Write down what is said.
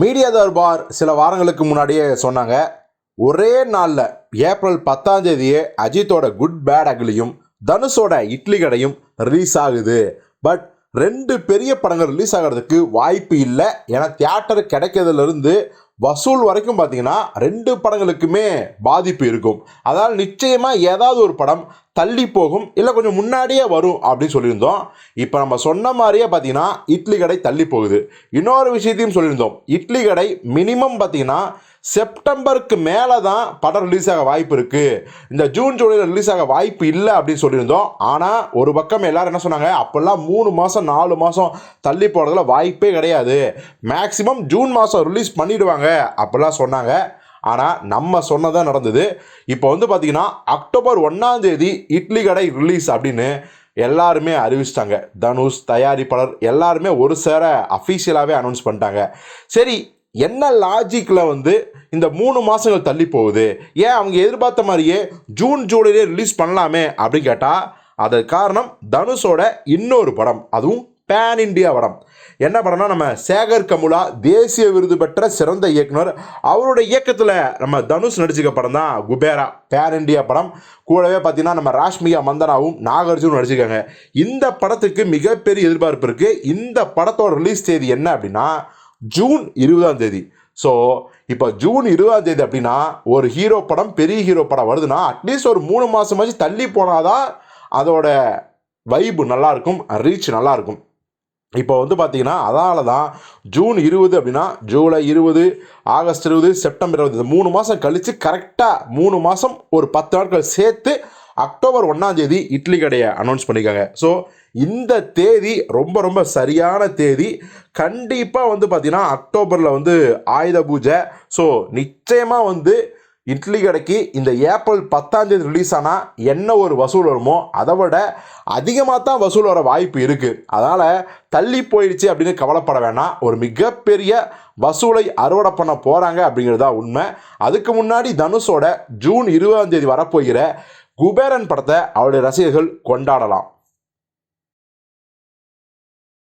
Media Darbar சில வாரங்களுக்கு முன்னாடியே சொன்னாங்க ஒரே நாளில் ஏப்ரல் பத்தாம் தேதியே அஜித்தோட குட் பேட் அகிலையும் தனுஷோட இட்லி கடையும் ரிலீஸ் ஆகுது. பட் ரெண்டு பெரிய படங்கள் ரிலீஸ் ஆகிறதுக்கு வாய்ப்பு இல்லை. ஏன்னா தியேட்டர் கிடைக்கிறதுலேருந்து வசூல் வரைக்கும் பார்த்தீங்கன்னா ரெண்டு படங்களுக்குமே பாதிப்பு இருக்கும். அதனால் நிச்சயமாக ஏதாவது ஒரு படம் தள்ளி போகும் இல்லை கொஞ்சம் முன்னாடியே வரும் அப்படின்னு சொல்லியிருந்தோம். இப்போ நம்ம சொன்ன மாதிரியே பார்த்தீங்கன்னா இட்லி கடை தள்ளி போகுது. இன்னொரு விஷயத்தையும் சொல்லியிருந்தோம். இட்லி கடை மினிமம் பார்த்தீங்கன்னா செப்டம்பருக்கு மேலே தான் படம் ரிலீஸ் ஆக வாய்ப்பு இருக்குது இந்த ஜூன் ஜூலையில் ரிலீஸ் ஆக வாய்ப்பு இல்லை அப்படின்னு சொல்லியிருந்தோம். ஆனால் ஒரு பக்கம் எல்லோரும் என்ன சொன்னாங்க? அப்போல்லாம் மூணு மாதம் நாலு மாதம் தள்ளி போகிறதுல வாய்ப்பே கிடையாது. மேக்ஸிமம் ஜூன் மாதம் ரிலீஸ் பண்ணிவிடுவாங்க அப்படிலாம் சொன்னாங்க. ஆனால் நம்ம சொன்னதான் நடந்தது. இப்போ வந்து பார்த்தீங்கன்னா அக்டோபர் ஒன்றாம் தேதி இட்லி கடை ரிலீஸ் அப்படின்னு எல்லாருமே அறிவிச்சிட்டாங்க. தனுஷ் தயாரிப்பாளர் எல்லாருமே ஒரு சேர அஃபீஷியலாகவே அனௌன்ஸ் பண்ணிட்டாங்க. சரி என்ன லாஜிக்கில் வந்து இந்த மூணு மாதங்கள் தள்ளி போகுது? ஏன் அவங்க எதிர்பார்த்த மாதிரியே ஜூன் ஜூலையிலே ரிலீஸ் பண்ணலாமே அப்படின்னு கேட்டால் அதற்கு காரணம் தனுஷோட இன்னொரு படம். அதுவும் பேன் இண்டியா படம். என்ன படம்னா நம்ம சேகர் கமுலா தேசிய விருது பெற்ற சிறந்த இயக்குனர். அவருடைய இயக்கத்தில் நம்ம தனுஷ் நடிச்சிக்க படம் தான் குபேரா. பேன் இண்டியா படம். கூடவே பார்த்தீங்கன்னா நம்ம ராஷ்மிகா மந்தனாவும் நாகார்ஜுனும் நடிச்சிருக்காங்க. இந்த படத்துக்கு மிகப்பெரிய எதிர்பார்ப்பு இருக்குது இந்த படத்தோட ரிலீஸ் தேதி என்ன அப்படின்னா ஜூன் இருபதாம் தேதி. ஸோ இப்போ ஜூன் இருபதாம் தேதி அப்படின்னா ஒரு ஹீரோ படம் பெரிய ஹீரோ படம் வருதுன்னா அட்லீஸ்ட் ஒரு மூணு மாதமாச்சு தள்ளி போனாதான் அதோட வைப்பு நல்லாயிருக்கும் ரீச் நல்லாயிருக்கும் இப்போ வந்து பார்த்தீங்கன்னா அதனால தான் ஜூன் இருபது அப்படின்னா ஜூலை இருபது ஆகஸ்ட் இருபது செப்டம்பர் இருபது இந்த மூணு மாதம் கழித்து கரெக்டாக மூணு மாதம் ஒரு பத்து நாட்கள் சேர்த்து அக்டோபர் ஒன்றாம் தேதி இட்லி கடையை அனௌன்ஸ் பண்ணியிருக்காங்க ஸோ இந்த தேதி ரொம்ப ரொம்ப சரியான தேதி. கண்டிப்பாக வந்து பார்த்திங்கன்னா அக்டோபரில் வந்து ஆயுத பூஜை. ஸோ நிச்சயமாக வந்து இட்லி கடைக்கு இந்த ஏப்ரல் பத்தாம் தேதி ரிலீஸ் ஆனால் என்ன ஒரு வசூல் வருமோ அதை விட அதிகமாக தான் வசூல் வர வாய்ப்பு இருக்குது அதனால் தள்ளி போயிடுச்சு அப்படின்னு கவலைப்பட வேணாம். ஒரு மிகப்பெரிய வசூலை அறுவடை பண்ண போகிறாங்க அப்படிங்கிறது தான் உண்மை. அதுக்கு முன்னாடி தனுஷோட ஜூன் இருபதாம் தேதி வரப்போகிற குபேரன் படத்தை அவருடைய ரசிகர்கள் கொண்டாடலாம்.